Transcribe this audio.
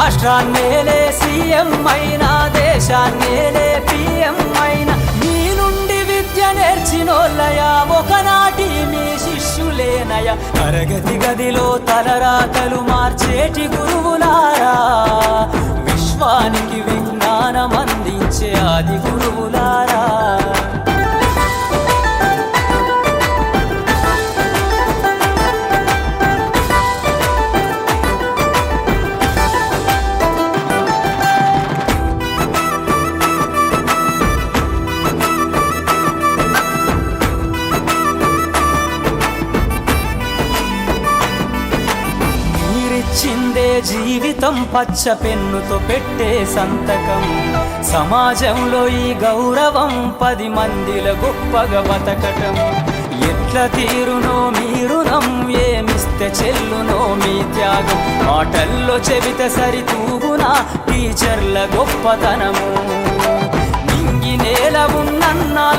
రాష్ట్రాన్నేలే CM అయినా దేశాన్నేలే PM అయినా. మీ నుండి విద్య నేర్చినోళ్ళయా ఒకనాటి మీ శిష్యులేనయ. తరగతి గదిలో తలరాతలు మార్చేటి గురువులారా జీవితం పచ్చ పెన్నుతో పెట్టే సంతకం. సమాజంలో ఈ గౌరవం పది మందిల గొప్పగా బతకటం. ఎట్ల తీరునో మీరునం ఏమిస్తే చెల్లునో మీ త్యాగం. మాటల్లో చెబితే సరితూగునా టీచర్ల గొప్పతనము. నింగి నేల ఉన్నన్నా